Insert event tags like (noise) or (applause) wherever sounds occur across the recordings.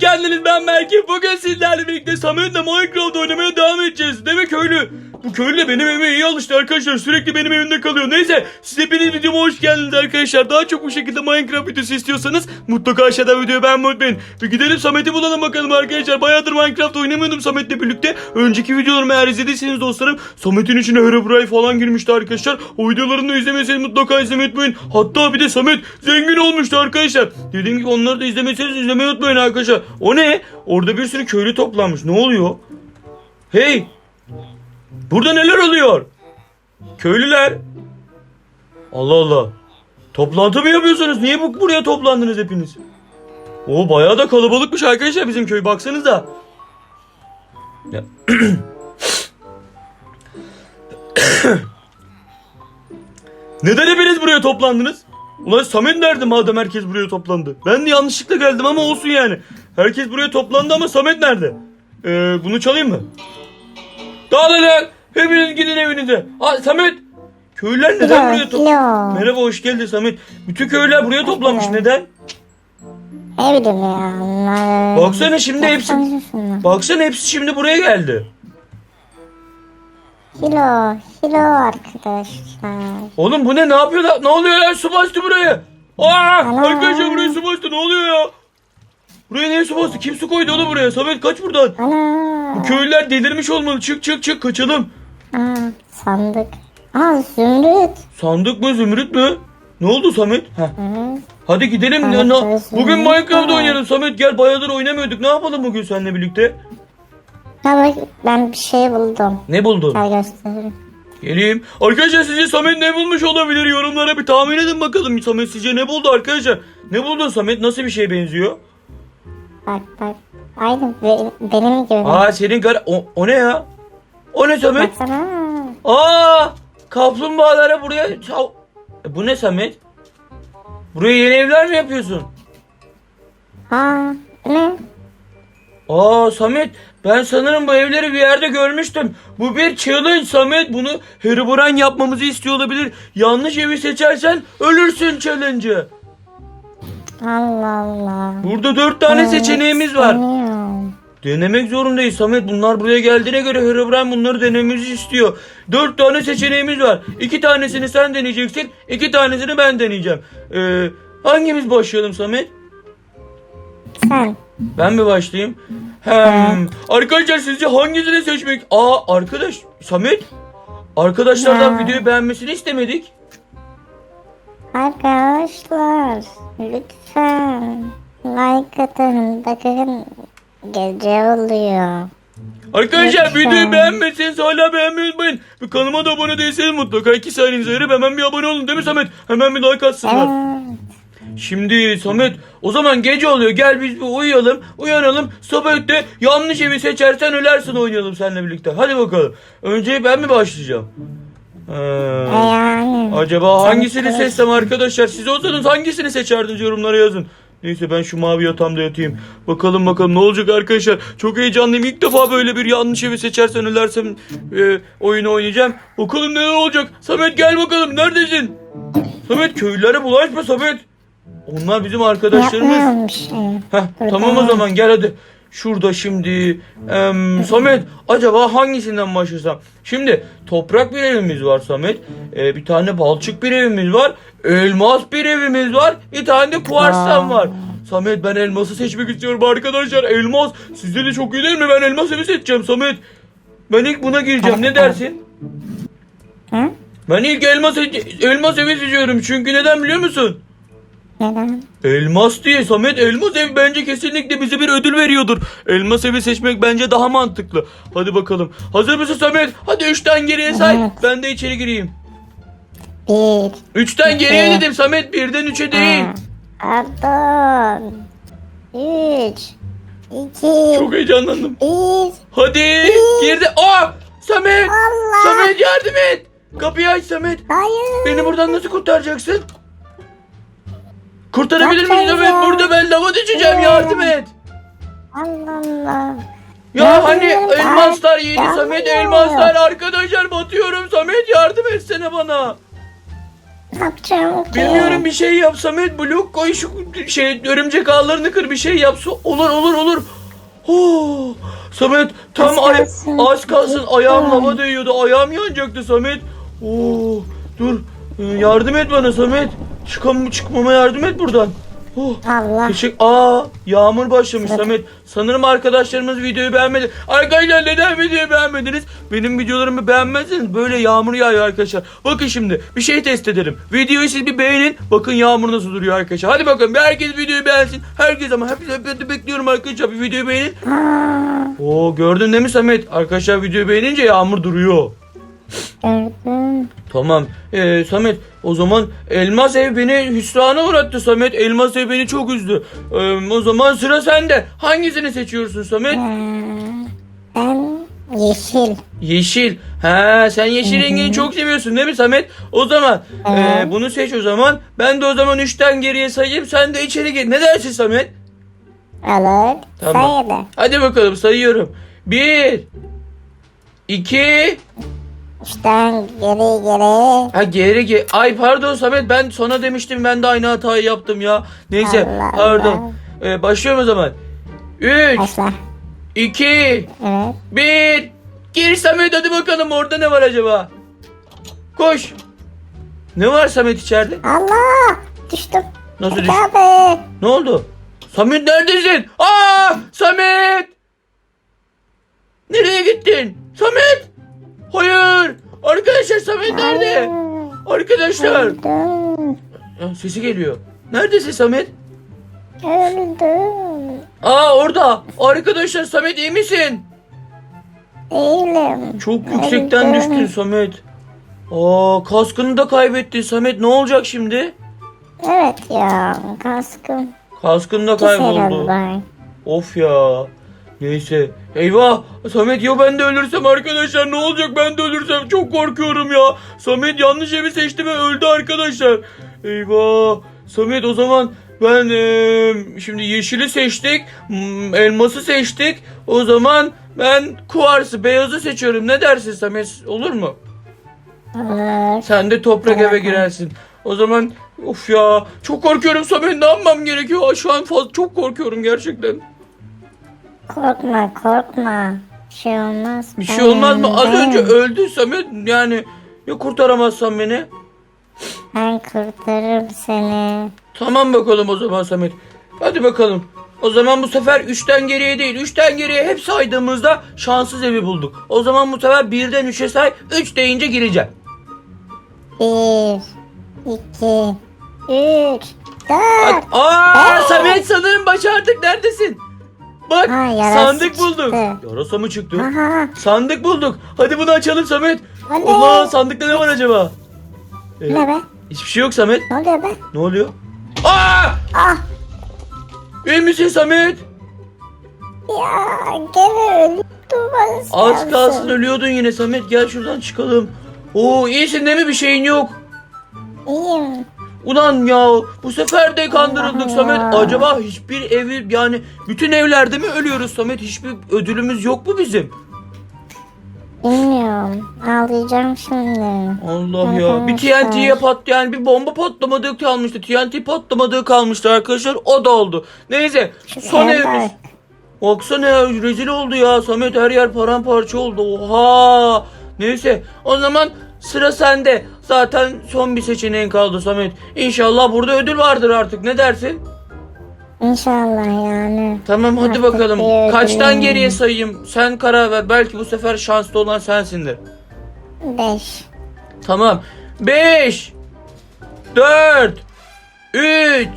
geldiniz ben Berke. Bugün sizlerle birlikte Samet'le Minecraft oynamaya devam edeceğiz. Değil mi köylü? Benim evime iyi alıştı arkadaşlar. Sürekli benim evimde kalıyor. Neyse siz hepiniz videoma hoş geldiniz arkadaşlar. Daha çok bu şekilde Minecraft videosu istiyorsanız mutlaka aşağıda videoyu beğenmeyi unutmayın. Ve gidelim Samet'i bulalım bakalım arkadaşlar. Bayağıdır Minecraft oynamıyordum Samet'le birlikte. Önceki videolarımı eğer izlediyseniz dostlarım Samet'in içine Herobrine falan girmişti arkadaşlar. O videolarını da izlemeseniz mutlaka izlemeyi unutmayın. Hatta bir de Samet zengin olmuştu arkadaşlar. Dediğim gibi onları da izlemeseniz izlemeyi unutmayın arkadaşlar. O ne? Orada bir sürü köylü toplanmış. Ne oluyor? Hey! Burada neler oluyor? Köylüler. Allah Allah. Toplantı mı yapıyorsunuz? Niye bu buraya toplandınız hepiniz? O bayağı da kalabalıkmış arkadaşlar bizim köy. Baksanıza. Ya. (coughs) Neden hepiniz buraya toplandınız? Ulan Samet nerede madem herkes buraya toplandı? Ben de yanlışlıkla geldim ama olsun yani. Herkes buraya toplandı ama Samet nerede? Ee, bunu çalayım mı? Dağılın lan! Hepiniz gidin evinize. Aa Samet! Köylüler neden buraya top... filo. Merhaba hoş geldin Samet. Bütün köylüler buraya toplanmış. Neden? Ne bileyim ya. Baksana şimdi hepsi... Baksana. Hepsi şimdi buraya geldi. Hilo, hilo arkadaşlar. Oğlum bu ne? Ne yapıyorlar? Ne oluyor ya? Su bastı buraya. Aa! Arkadaşlar buraya su bastı. Ne oluyor ya? Buraya niye su bastı? Kim su koydu oğlum buraya? Samet kaç buradan. Ana. Köylüler delirmiş olmalı. Çık çık çık kaçalım. Aa, sandık. Aa zümrüt. Sandık mı zümrüt mü? Ne oldu Samet? Heh. Hı. Hadi gidelim. Ya, na- evet, bugün. Minecraft oynayalım Samet. Gel bayağıdır oynamıyorduk. Ne yapalım bugün seninle birlikte? Ha bak ben bir şey buldum. Ne buldun? Gel göstereyim. Geleyim. Arkadaşlar sizce Samet ne bulmuş olabilir? Yorumlara bir tahmin edin bakalım. Samet sizce ne buldu arkadaşlar? Ne buldun Samet? Nasıl bir şeye benziyor? Bak bak. Aynı be- benim gibi. Aa senin gar... O, o ne ya? O ne Samet? Baksana. Aa! Kaplumbağalara buraya... çal- E, bu ne Samet? Buraya yeni evler mi yapıyorsun? Aa ne? Aa Samet ben sanırım bu evleri bir yerde görmüştüm. Bu bir challenge Samet. Bunu Herobrine yapmamızı istiyor olabilir. Yanlış evi seçersen ölürsün challenge'ı. Allah Allah. Burada dört tane Denemek seçeneğimiz var. istemiyorum. Denemek zorundayız Samet. Bunlar buraya geldiğine göre Herobrine bunları denememizi istiyor. Dört tane seçeneğimiz var. İki tanesini sen deneyeceksin. iki tanesini ben deneyeceğim. Ee, hangimiz başlayalım Samet? Sen. Ben mi başlayayım? Hem. Arkadaşlar sizce hangisini seçmek? Aa arkadaş Samet. Arkadaşlardan videoyu beğenmesini istemedik. Arkadaşlar lütfen like atın bakın gece oluyor. Arkadaşlar videoyu beğenmezseniz hala beğenmeyi unutmayın. Bir kanalıma da abone değilseniz mutlaka 2 saniyenizi ayırıp hemen bir abone olun değil mi Samet? Hemen bir like atsınlar. Evet. Şimdi Samet o zaman gece oluyor gel biz bir uyuyalım uyanalım sabah de yanlış evi seçersen ölersin oynayalım seninle birlikte hadi bakalım. Önce ben mi başlayacağım? Ee, Yani. acaba hangisini seçsem arkadaşlar siz olsanız hangisini seçerdiniz yorumlara yazın. Neyse ben şu mavi yatağımda yatayım. Bakalım bakalım ne olacak arkadaşlar. Çok heyecanlıyım. İlk defa böyle bir yanlış evi seçersen ölersem e, oyunu oynayacağım. Bakalım neler olacak. Samet gel bakalım neredesin? Samet köylülere bulaşma Samet. Onlar bizim arkadaşlarımız. Şey. Heh, tamam o zaman gel hadi. Şurada şimdi em, Samet acaba hangisinden başlasam? Şimdi toprak bir evimiz var Samet. Ee, bir tane balçık bir evimiz var. Elmas bir evimiz var. Bir tane de kuarstan Aa. var. Samet ben elması seçmek istiyorum arkadaşlar. Elmas sizde de çok iyi değil mi? Ben elmas evi seçeceğim Samet. Ben ilk buna gireceğim. Ne dersin? Hı? Ben ilk elmas, elmas evi seçiyorum. Çünkü neden biliyor musun? Neden? Elmas diye Samet elmas ev bence kesinlikle bize bir ödül veriyordur. Elmas evi seçmek bence daha mantıklı. Hadi bakalım. Hazır mısın Samet? Hadi üçten geriye say. Evet. Ben de içeri gireyim. Bir. Üçten geriye İki. dedim Samet birden üçe değil. Pardon. Üç. İki. Çok heyecanlandım. Bir. Hadi girdi. Aa Samet. Allah. Samet yardım et. Kapıyı aç Samet. Hayır. Beni buradan nasıl kurtaracaksın? Kurtarabilir misin Yapmayın Samet? ya. Burada ben lava düşeceğim Ya. yardım et. Allah Allah. Ya Yardım hani edin. elmaslar yeni Yardım Samet edin. elmaslar arkadaşlar batıyorum Samet yardım etsene bana. Ne yapacağım ki? Bilmiyorum bir şey yap Samet blok koy şu şey örümcek ağlarını kır bir şey yapsa olur olur olur. Oh, Samet tam Az ay- kalsın. az kalsın ayağım hava değiyordu ayağım yanacaktı Samet. Oo, dur Ee, yardım et bana Samet. Çıkam çıkmama yardım et buradan. Oh. Allah. Teşekkür. Aa yağmur başlamış Samet. Sanırım arkadaşlarımız videoyu beğenmedi. Arkadaşlar neden videoyu beğenmediniz? Benim videolarımı beğenmezseniz böyle yağmur yağıyor arkadaşlar. Bakın şimdi bir şey test edelim. Videoyu siz bir beğenin. Bakın yağmur nasıl duruyor arkadaşlar. Hadi bakalım bir herkes videoyu beğensin. Herkes ama hep, hep, bekliyorum arkadaşlar bir videoyu beğenin. Aa, Oo gördün değil mi Samet? Arkadaşlar videoyu beğenince yağmur duruyor. gördüm. Tamam. Ee, Samet o zaman Elmas ev beni hüsrana uğrattı Samet. Elmas ev beni çok üzdü. Ee, o zaman sıra sende. Hangisini seçiyorsun Samet? Ee, ben yeşil. Yeşil. Ha sen yeşil rengini çok seviyorsun değil mi Samet? O zaman e, bunu seç o zaman. Ben de o zaman 3'ten geriye sayayım. Sen de içeri gir. Ne dersin Samet? Olur. Tamam. Sayılır. Hadi bakalım sayıyorum. 1 2 Üçten geri geri. Ha geri ge Ay pardon Samet ben sana demiştim ben de aynı hatayı yaptım ya. Neyse Allah pardon. Ee, başlıyorum o zaman. 3 Başla. 2 Evet. 1 Gir Samet hadi bakalım orada ne var acaba? Koş. Ne var Samet içeride? Allah. Düştüm. Nasıl düştün? Ne oldu? Samet neredesin? Aa Samet! Arkadaşlar Samet nerede? Arkadaşlar! Ya, sesi geliyor. Neredesin Samet? Öldüm. Aa orada. Arkadaşlar Samet iyi misin? Değilim. Çok yüksekten Öldüm. düştün Samet. Aa kaskını da kaybettin Samet. Ne olacak şimdi? Evet ya. Kaskım. Kaskın da kayboldu. Of ya. Neyse. Eyvah. Samet ya ben de ölürsem arkadaşlar ne olacak ben de ölürsem çok korkuyorum ya. Samet yanlış evi seçti ve öldü arkadaşlar. Eyvah. Samet o zaman ben eee, şimdi yeşili seçtik. Elması seçtik. O zaman ben kuarsı beyazı seçiyorum. Ne dersin Samet? Olur mu? Olur. Sen de toprak eve girersin. O zaman of ya çok korkuyorum Samet ne yapmam gerekiyor? Şu an fazla çok korkuyorum gerçekten. Korkma korkma. Bir şey olmaz. Bir şey olmaz mı? Az önce öldü Samet. Yani ya kurtaramazsan beni? Ben kurtarırım seni. Tamam bakalım o zaman Samet. Hadi bakalım. O zaman bu sefer 3'ten geriye değil. 3'ten geriye hep saydığımızda şanssız evi bulduk. O zaman bu sefer 1'den 3'e say. 3 deyince gireceğim. Bir, iki, üç, dört. Aa Aa! Samet sanırım başardık. Neredesin? Bak Ha, yarası sandık bulduk. çıktı. Yarasa mı çıktı? Aha. Sandık bulduk. Hadi bunu açalım Samet. O ne? Allah sandıkta ne var acaba? Ee, Ne be? hiçbir şey yok Samet. Ne oluyor be? Ne oluyor? Aa! Ah. İyi misin Samet? Ya gene öldüm. Az kalsın ölüyordun yine Samet. Gel şuradan çıkalım. Oo iyisin değil mi? Bir şeyin yok. İyiyim. Ulan ya bu sefer de kandırıldık Allah Samet. ya. Acaba hiçbir evi yani bütün evlerde mi ölüyoruz Samet? Hiçbir ödülümüz yok mu bizim? Bilmiyorum. Ağlayacağım şimdi. Allah ya. Bir. TNT'ye pat yani bir bomba patlamadığı kalmıştı. TNT patlamadığı kalmıştı arkadaşlar. O da oldu. Neyse son Evet, evimiz. Baksana ya rezil oldu ya. Samet her yer paramparça oldu. Oha. Neyse o zaman sıra sende. Zaten son bir seçeneğin kaldı Samet. İnşallah burada ödül vardır artık. Ne dersin? İnşallah yani. Tamam hadi Artık bakalım. bir Kaçtan geriye sayayım? Sen karar ver. Belki bu sefer şanslı olan sensindir. Beş. Tamam. 5 4 3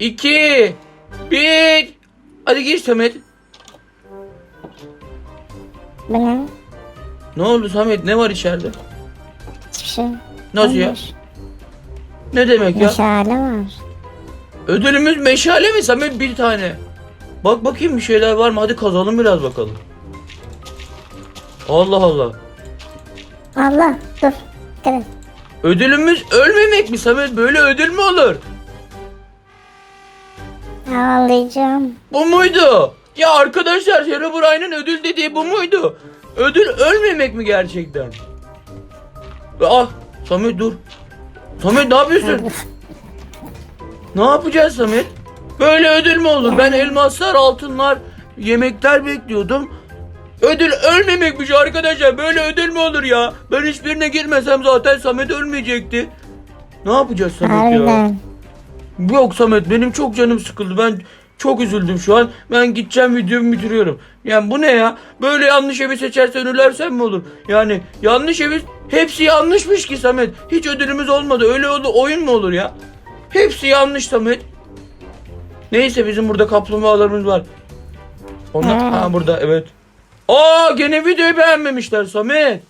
2 1 Hadi gir Samet. Bu ne? Ne oldu Samet? Ne var içeride? Şey. Nasıl ya? Ne demek ya? Meşale var. Ödülümüz meşale mi Samet? Bir tane. Bak bakayım bir şeyler var mı? Hadi kazalım biraz bakalım. Allah Allah. Allah dur. Dikkat et. Ödülümüz ölmemek mi Samet? Böyle ödül mü olur? Ağlayacağım. Bu muydu? Ya arkadaşlar Herobrine'ın ödül dediği bu muydu? Ödül ölmemek mi gerçekten? Ah Samet dur. Samet ne yapıyorsun? ne yapacağız Samet? Böyle ödül mü olur? Ben elmaslar, altınlar, yemekler bekliyordum. Ödül ölmemekmiş arkadaşlar. Böyle ödül mü olur ya? Ben hiçbirine girmesem zaten Samet ölmeyecekti. Ne yapacağız Samet ya? Harbiden. Yok Samet benim çok canım sıkıldı. Ben çok üzüldüm şu an. Ben gideceğim videomu bitiriyorum. Yani bu ne ya? Böyle yanlış evi seçersen ölersen mi olur? Yani yanlış evi hepsi yanlışmış ki Samet. Hiç ödülümüz olmadı. Öyle oldu oyun mu olur ya? Hepsi yanlış Samet. Neyse bizim burada kaplumbağalarımız var. Onlar Evet. ha burada evet. Aa gene videoyu beğenmemişler Samet.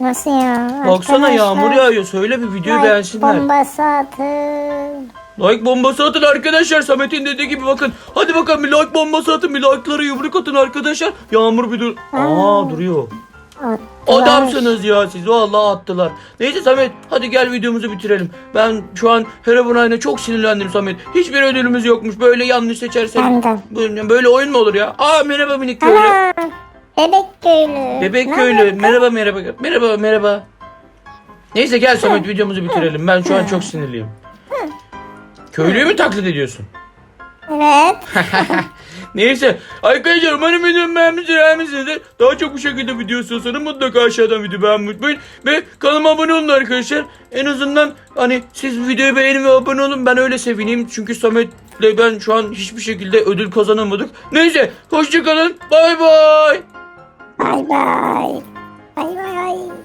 Nasıl ya? Baksana yağmur Arkadaşlar, yağıyor. Söyle bir videoyu like beğensinler. bombası atın. Like bombası atın arkadaşlar. Samet'in dediği gibi bakın. Hadi bakalım bir like bombası atın. Bir like'lara yumruk atın arkadaşlar. Yağmur bir dur. Aa duruyor. Attılar. Adamsınız ya siz. Vallahi attılar. Neyse Samet hadi gel videomuzu bitirelim. Ben şu an Herobrine'e çok sinirlendim Samet. Hiçbir ödülümüz yokmuş. Böyle yanlış seçersek. Ben de. Böyle, böyle oyun mu olur ya? Aa merhaba minik köylü. Ana. Bebek köylü. Bebek Ne köylü. haber? Merhaba merhaba. Merhaba merhaba. Neyse gel Samet videomuzu bitirelim. Ben şu an çok sinirliyim. Köylüyü mü taklit ediyorsun? Evet. (laughs) Neyse arkadaşlar umarım videomu beğenmişsiniz beğenmişsinizdir. Daha çok bu şekilde video istiyorsanız mutlaka aşağıdan video beğenmeyi unutmayın. Ve kanalıma abone olun arkadaşlar. En azından hani siz videoyu beğenin ve abone olun ben öyle sevineyim. Çünkü Samet'le ben şu an hiçbir şekilde ödül kazanamadık. Neyse hoşçakalın bay bay. Bay bay. Bay bay.